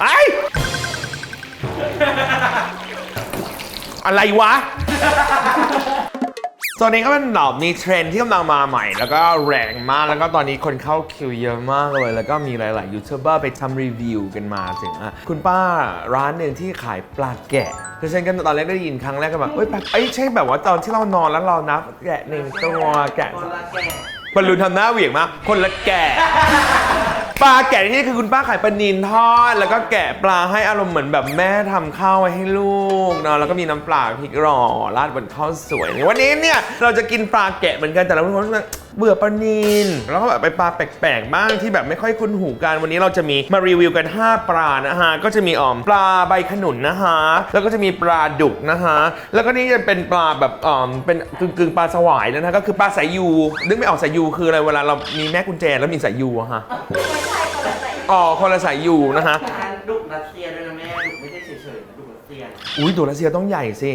ไออะไรวะ ตอนนี้ก็เป็นแบบมีเทรนด์ที่กำลังมาใหม่ แล้วก็แรงมาก แล้วก็ตอนนี้คนเข้าคิวเยอะมากเลย แล้วก็มีหลาย ๆ ยูทูบเบอร์ไปทำรีวิวกันมาถึงอะคุณป้าร้านหนึ่งที่ขายปลาแกะคือฉันก็ตอนแรกได้ยินครั้งแรกก็แบบเอ้ยปลาเอ้ยใช่แบบว่าตอนที่เรานอนแล้วเรานับแกะหนึ่งตัวแกะคนละแก่บอลลูนทำหน้าเหวี่ยงมากคนละแกะ ปลาแกะที่นี่คือคุณป้าขายปลานินทอด แล้วก็แกะปลาให้อารมณ์เหมือนแบบแม่ทำข้าวไว้ให้ลูกเนาะแล้วก็มีน้ำปลาพริกหรอราดบนข้าวสวย วันนี้เนี่ยเราจะกินปลาแกะเหมือนกันแต่เราเป็นคนรู้สึกเบื่อปลานินแล้วก็แบบไปปลาแปลกๆบ้างที่แบบไม่ค่อยคุ้นหูกันวันนี้เราจะมีมารีวิวกัน5ปลานะฮะก็จะมีอ่อมปลาใบขนุนนะฮะแล้วก็จะมีปลาดุกนะฮะแล้วก็นี่จะเป็นปลาแบบอ่อมเป็นกึ่งๆปลาสวายแล้วนะก็คือปลาสายยูนึกไม่ออกสายยูคืออะไรเวลาเรามีแม่กุญแจแล้วมีสายยูอะฮะ อ๋อคนละสายยูนะฮะ ร้านดุกรัสเซียด้วยนะแม่ดุกไม่ใช่เฉยๆนะดุกรัสเซียอุ้ยตัวรัสเซียต้องใหญ่สิ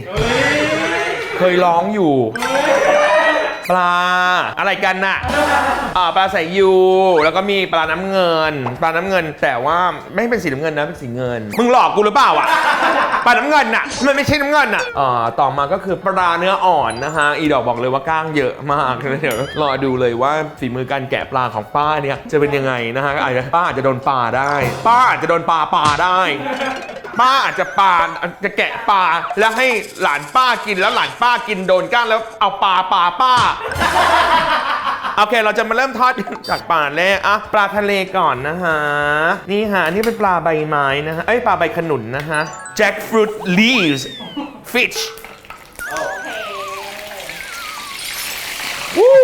เคยร้องอยู่ ปลา อะไรกันน่ะอ่าปลาใสยยูแล้วก็มีปลาน้ำเงิน ปลาน้ำเงิน แต่ว่าไม่เป็นสีน้ำเงินนะเป็นสีเงิน มึงหลอกกูหรือเปล่าอะปลาน้ำเงินน่ะมันไม่ใช่น้ำเงินน่ะอ่าต่อมาก็คือปลาเนื้ออ่อนนะฮะอีดอกบอกเลยว่าก้างเยอะมากเดี๋ยวรอดูเลยว่าฝีมือการแกะปลาของป้าเนี่ยจะเป็นยังไงนะฮะอาจจะป้าอาจจะโดนปลาได้ ป้าอาจจะโดนปลาปลาได้ ป้าอาจจะปลาจะแกะปลาแล้วให้หลานป้ากินแล้วหลานป้ากินโดนก้างแล้วเอาปลาปลาป้า โอเค เราจะมาเริ่มทอดจากปลาแรกอะปลาทะเลก่อนนะฮะ นี่ฮะ นี่เป็นปลาใบไม้นะฮะ เอ้ย ปลาใบขนุนนะฮะ jackfruit leaves fish วู้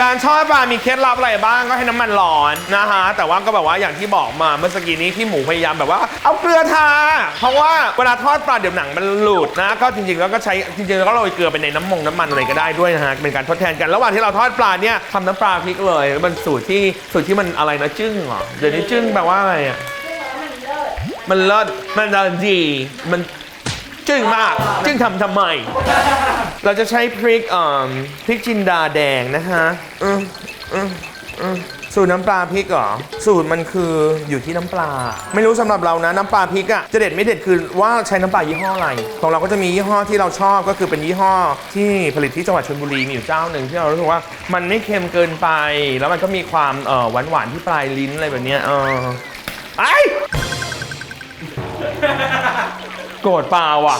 การทอดปลา มีเคล็ดลับอะไรบ้างก็ให้น้ำมันร้อนนะฮะแต่ว่าก็แบบว่าอย่างที่บอกมาเมื่อสักกี้นี้พี่หมูพยายามแบบว่า เอาเกลือทา เพราะว่าเวลาทอดปลาเดี๋ยวหนังมันหลุดนะ ก็จริงๆแล้วก็ใช้จริงๆแล้วก็โรยเกลือไปในน้ำมงน้ำมันอะไรก็ได้ด้วยนะฮะ เป็นการทดแทนกัน ระหว่างที่เราทอดปลาเนี่ยทำน้ำปลาพริกเลย มันสูตรที่สูตรที่มันอะไรนะจึ้งเหรอ เดี๋ยวนี้จึ้งแปลว่าอะไรอะมันเลิศ มันเลิศมันจะดี มันจึ้งมาก จึ้งทำทำไม เราจะใช้พริกอ่าพริกจินดาแดงนะฮะอืมอืมอืมสูตรน้ำปลาพริกเหรอสูตรมันคืออยู่ที่น้ำปลา ไม่รู้สำหรับเรานะน้ำปลาพริกอะจะเด็ดไม่เด็ดคือว่าใช้น้ำปลายี่ห้ออะไร ของเราก็จะมียี่ห้อที่เราชอบก็คือเป็นยี่ห้อที่ผลิตที่จังหวัดชลบุรีมีอยู่เจ้าหนึ่งที่เรารู้สึกว่ามันไม่เค็มเกินไป แล้วมันก็มีความเอ่อหวานหวานๆที่ปลายลิ้นอะไรแบบเนี้ยเออไอ โกรธเปล่าอะ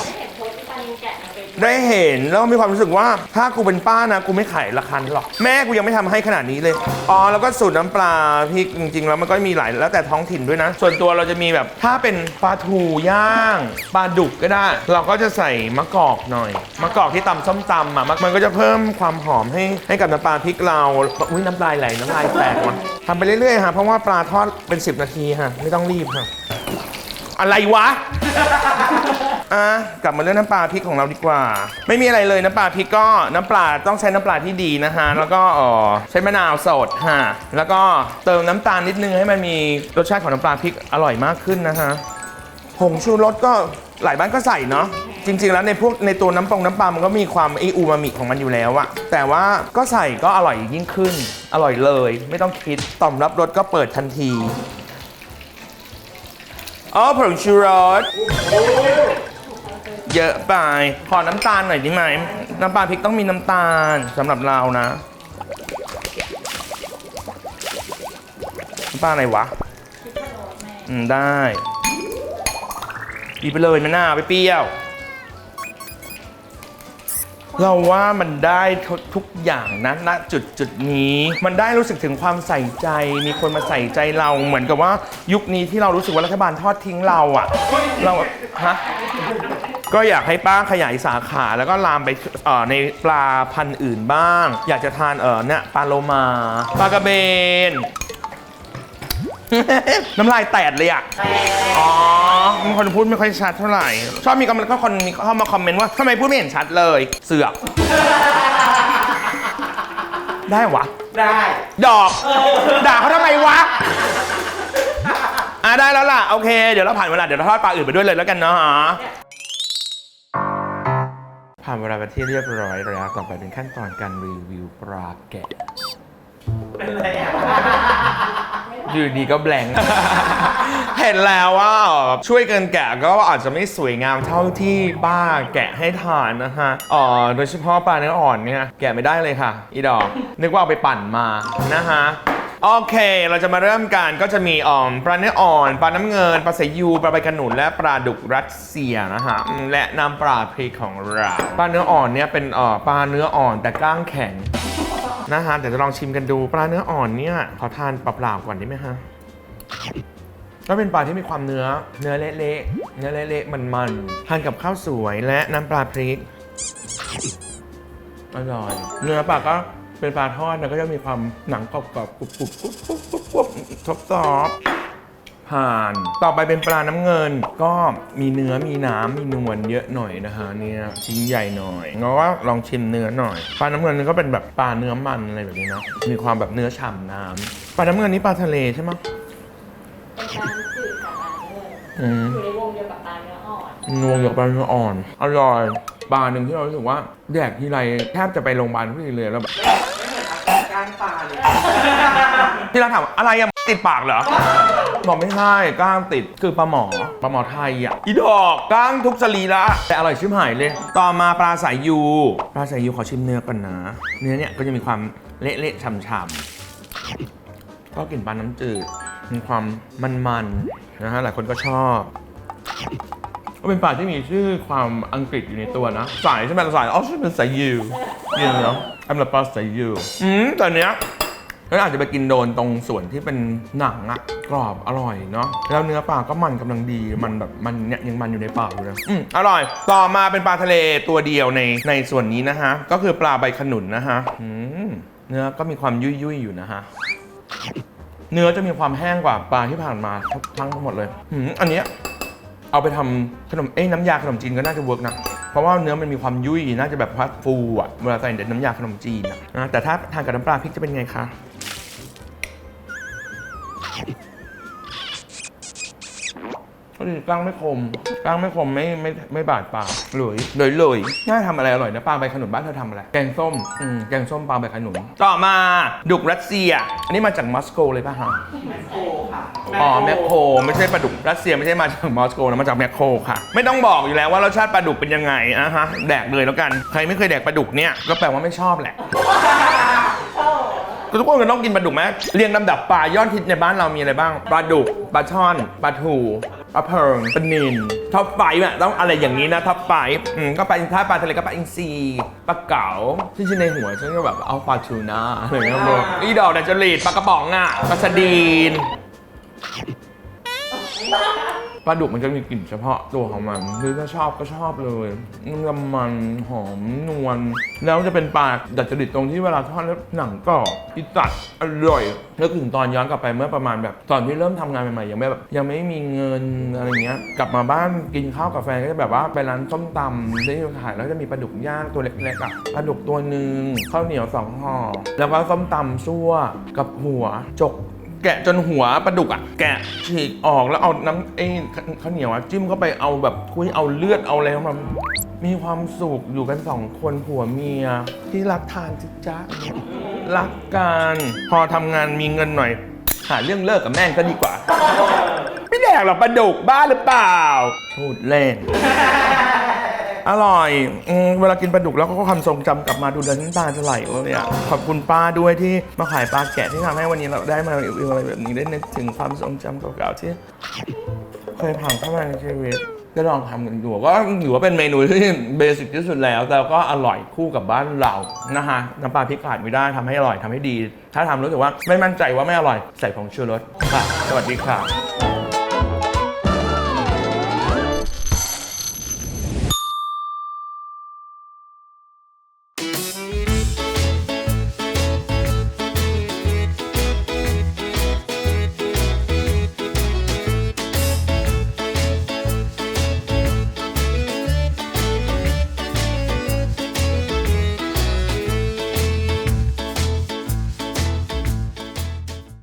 ได้เห็นแล้วมีความรู้สึกว่าถ้ากูเป็นป้านะกูไม่ขายราคานี้หรอกแม่กูยังไม่ทำให้ขนาดนี้เลยอ๋อแล้วก็สูตรน้ำปลาพริกจริง ๆ แล้วมันก็มีหลายแล้วแต่ท้องถิ่นด้วยนะ ส่วนตัวเราจะมีแบบถ้าเป็นปลาทูย่างปลาดุกก็ได้ เราก็จะใส่มะกอกหน่อยมะกอกที่ตำส้มตำอะมันมันก็จะเพิ่มความหอมให้ให้กับน้ำปลาพริกเราอุ้ยน้ำลายไหลน้ำลายแตกว่ะทำไปเรื่อยๆค่ะเพราะว่าปลาทอดเป็น 10 นาทีค่ะไม่ต้องรีบค่ะอะไรวะ อะกลับมาเรื่องน้ำปลาพริกของเราดีกว่า ไม่มีอะไรเลยน้ำปลาพริกก็น้ำปลาต้องใช้น้ำปลาที่ดีนะฮะแล้วก็เออใช้มะนาวสดฮะแล้วก็เติมน้ำตาลนิดนึงให้มันมีรสชาติของน้ำปลาพริกอร่อยมากขึ้นนะฮะผงชูรสก็หลายบ้านก็ใส่เนาะจริง ๆ แล้วในพวกในตัวน้ำปงน้ำปลามันก็มีความไออูมามิของมันอยู่แล้วอะแต่ว่าก็ใส่ก็อร่อยยิ่งขึ้น อร่อยเลย ไม่ต้องคิดต่อมรับรสก็เปิดทันทีอ๋อผงชูรส เยอะไป ขอน้ำตาลหน่อยได้ไหม น้ำปลาพริกต้องมีน้ำตาลสำหรับเรานะ น้ำปลาอะไรวะ อืม ได้ดีไปเลยมะนาวไปเปรี้ยว เราว่ามันได้ทุกทุกอย่างนะณจุดจุดนี้ มันได้รู้สึกถึงความใส่ใจ มีคนมาใส่ใจเราเหมือนกับว่ายุคนี้ที่เรารู้สึกว่ารัฐบาลทอดทิ้งเราอะเราฮะ ก็อยากให้ป้าขยายสาขาแล้วก็ลามไปเอ่อในปลาพันธุ์อื่นบ้าง อยากจะทานเออเนี่ยปลาโลมาปลากระเบน น้ำลายแตกเลยอะอ๋อมีคนพูดไม่ค่อยชัดเท่าไหร่ ชอบมีกำลังก็คนมีเข้ามาคอมเมนต์ว่าทำไมพูดไม่เห็นชัดเลย เสือก ได้วะ ได้ ดอก ด่าเขาทำไมวะอะได้แล้วล่ะ โอเค เดี๋ยวเราผ่านเวลา เดี๋ยวเราทอดปลาอื่นไปด้วยเลยแล้วกันเนาะ ผ่านเวลาไปที่เรียบร้อยแล้วต่อไปเป็นขั้นตอนการรีวิวปลาแกะ เป็นไรอะไม่ไหวอยู่ดีก็แบลงก์เห็นแล้วว่าช่วยกันแกะก็อาจจะไม่สวยงามเท่าที่ป้าแกะให้ทานนะฮะอ๋อโดยเฉพาะปลาเนื้ออ่อนเนี่ยแกะไม่ได้เลยค่ะ อีดอก นึกว่าเอาไปปั่นมานะฮะ โอเค เราจะมาเริ่มกันก็จะมีอ่อมปลาเนื้ออ่อน ปลาน้ำเงิน ปลาสายู ปลาใบขนุน และปลาดุกรัสเซียนะฮะอืมและน้ำปลาพริกของเรา ปลาเนื้ออ่อนเนี่ยเป็นเอ่อปลาเนื้ออ่อนแต่กล้างแข็งนะฮะเดี๋ยวจะลองชิมกันดู ปลาเนื้ออ่อนเนี่ยขอทานเปล่าๆก่อนได้ไหมฮะ ก็เป็นปลาที่มีความเนื้อ เนื้อเละๆ เนื้อเละๆ มันๆ ทานกับข้าวสวยและน้ำปลาพริก อร่อย เนื้อปลาก็ เป็นปลาทอดนะก็จะมีความหนังกรอบๆกรุบๆกรุบกรุบกรุบกรุบกรุบทบซอฟผ่าน ต่อไปเป็นปลาน้ำเงิน ก็มีเนื้อมีน้ำมีนวลเยอะหน่อยนะฮะเนี่ยชิ้นใหญ่หน่อยงั้นว่าลองชิมเนื้อหน่อย ปลาน้ำเงินก็เป็นแบบปลาเนื้อมันอะไรแบบนี้เนาะมีความแบบเนื้อฉ่ำน้ำปลาน้ำเงินนี่ปลาทะเลใช่ไหมเป็นกาจืดกับปลาเนื้ออืมอยู่ในวงเดียวกับปลาเนื้ออ่อนงวงกับปลาเนื้ออ่อนอร่อย ปลาหนึ่งที่เรารู้สึกว่าแดกทีไรแทบจะไปโรงพยาบาลทุกทีเลยแล้วแบบกลางป่าเลยที่เราถามอะไรอะติดปากเหรอบอกไม่ใช่กล้างติดคือปลาหมอปลาหมอไทยอะอีดอกกล้างทุกสรีระแต่อร่อยชิบหายเลย ต่อมาปลาสายยูปลาสายยูขอชิมเนื้อก่อนนะ เนื้อเนี่ยก็จะมีความเละๆฉ่ำๆก็กลิ่นปลาน้ำจืดมีความมันๆนะฮะหลายคนก็ชอบ ก็เป็นปลาที่มีชื่อความอังกฤษอยู่ในตัวนะ สายใช่ไหมสายอ๋อใช่เป็นสายยูยูเนาะอันละปลาสายยูอืมแต่เนี้ยแล้วอาจจะไปกินโดนตรงส่วนที่เป็นหนังอะกรอบอร่อยเนาะแล้วเนื้อปลาก็มันกำลังดีมันแบบมันเนี่ยยังมันอยู่ในปากอยู่เลยอืมอร่อย ต่อมาเป็นปลาทะเลตัวเดียวในในส่วนนี้นะฮะ ก็คือปลาใบขนุนนะฮะอืมเนื้อก็มีความยุ่ยยุ่ยๆอยู่นะฮะเนื้อจะมีความแห้งกว่าปลาที่ผ่านมาทั้งทั้งหมดเลยอืมอันเนี้ย เอาไปทำขนมเอ้ยน้ำยาขนมจีนก็น่าจะเวิร์กนะ เพราะว่าเนื้อมันมีความยุ่ยน่าจะแบบพัดฟูอะเวลาใส่เด็ดน้ำยาขนมจีนอะนะแต่ถ้าทานกับน้ำปลาพริกจะเป็นไงคะ ก็ดีกล้างไม่คมกล้างไม่คมไม่ไม่ไม่บาดปากเลยเลยเลยน่าทำอะไรอร่อยนะปลาใบขนุนบ้านเธอทำอะไร แกงส้มอืมแกงส้มปลาใบขนุนต่อมาดุกรัสเซีย อันนี้มาจากมอสโกเลยป่ะฮะ แมคโครค่ะอ๋อแมคโครไม่ใช่ปลาดุกรัสเซียไม่ใช่มาจากมอสโกนะมาจากแมคโครค่ะ ไม่ต้องบอกอยู่แล้วว่ารสชาติปลาดุกเป็นยังไงอะฮะแดกเลยแล้วกัน ใครไม่เคยแดกปลาดุกเนี่ยก็แปลว่าไม่ชอบแหละก็ทุกคนก็ต้องกินปลาดุกไหมเรียงลำดับปลายอดฮิตในบ้านเรามีอะไรบ้างปลาดุกปลาช่อนปลาทู ปลาเพิงปลานิลท็อปไฟว์อะต้องอะไรอย่างนี้นะท็อปไฟอืมก็ไปถ้าปลาทะเลก็ปลาอินทรีปลาเก๋าที่ชื่อในหัวฉันก็แบบเอาปลาทูน่าอะไรอย่างเงี้ยบอกอีดอกดัจจริตปลากระป๋องอะปลาสดีน ปลาดุกมันจะมีกลิ่นเฉพาะตัวของมันคือถ้าชอบก็ชอบเลยน้ำมันหอมนวลแล้วจะเป็นปลาดัดจริตตรงที่เวลาทอดแล้วหนังกรอบที่ตัดอร่อยแล้วถึงตอนย้อนกลับไปเมื่อประมาณแบบตอนที่เริ่มทำงานใหม่ๆยังไม่แบบยังไม่มีเงินอะไรเงี้ยกลับมาบ้านกินข้าวกับแฟนก็จะแบบว่าไปร้านส้มตำที่ขายแล้วจะมีปลาดุกย่างตัวเล็กๆอะปลาดุกตัวหนึ่งข้าวเหนียวสองห่อแล้วก็ส้มตำซั่วกับหัวจก แกะจนหัวปลาดุกอะ แกะฉีกออกแล้วเอาน้ำไอ้ข้าวเหนียวอะจิ้มเข้าไปเอาแบบคุยเอาเลือดเอาอะไรมามีความสุขอยู่กันสองคนผัวเมีย ที่รักทานจิจ๊ะรักกันพอทำงานมีเงินหน่อย หาเรื่องเลิกกับแม่งก็ดีกว่า ไม่แดกหรอกปลาดุกบ้าหรือเปล่าพูดเล่น อร่อยอมเวลากินปลาดุกแล้วก็ความทรงจำกลับมาดูเดินำตาจะไหลเลยอะขอบคุณป้าด้วยที่มาขายปลาแกะที่ทำให้วันนี้เราได้มารีวิวอะไรแบบนี้ได้นึกถึงความทรงจำเก่าๆที่ เคยผ่านเข้ามาในชีวิตก็ลองทำกันดูก็ถือว่าเป็นเมนูที่เบสิกที่สุดแล้ว แต่ก็อร่อยคู่กับบ้านเรานะฮะน้ำปลาพริกขาดไม่ได้ทำให้อร่อยทำให้ดี ถ้าทำรู้สึกว่าไม่มั่นใจว่าไม่อร่อยใส่ผงชูรสค่ะ สวัสดีค่ะ